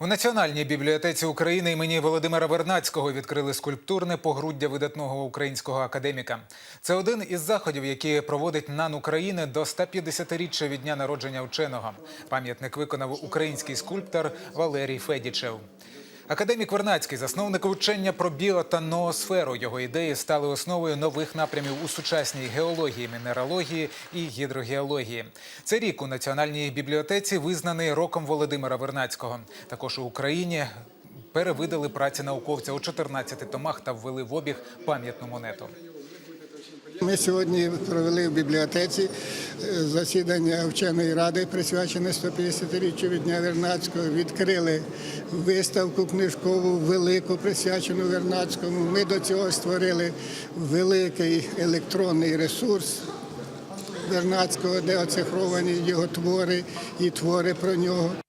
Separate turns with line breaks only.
У Національній бібліотеці України імені Володимира Вернацького відкрили скульптурне погруддя видатного українського академіка. Це один із заходів, які проводить НАН України до 150-річчя від дня народження вченого. Пам'ятник виконав український скульптор Валерій Федічев. Академік Вернацький, засновник учення про біо та ноосферу. Його ідеї стали основою нових напрямів у сучасній геології, мінералогії і гідрогеології. Цей рік у Національній бібліотеці визнаний роком Володимира Вернацького. Також у Україні перевидали праці науковця у 14 томах та ввели в обіг пам'ятну монету.
Ми сьогодні провели в бібліотеці е, засідання вченої ради, присвячене 150-річчю від Дня Вернадського. Відкрили виставку книжкову велику, присвячену Вернадському. Ми до цього створили великий електронний ресурс Вернадського, де оцифровані його твори і твори про нього.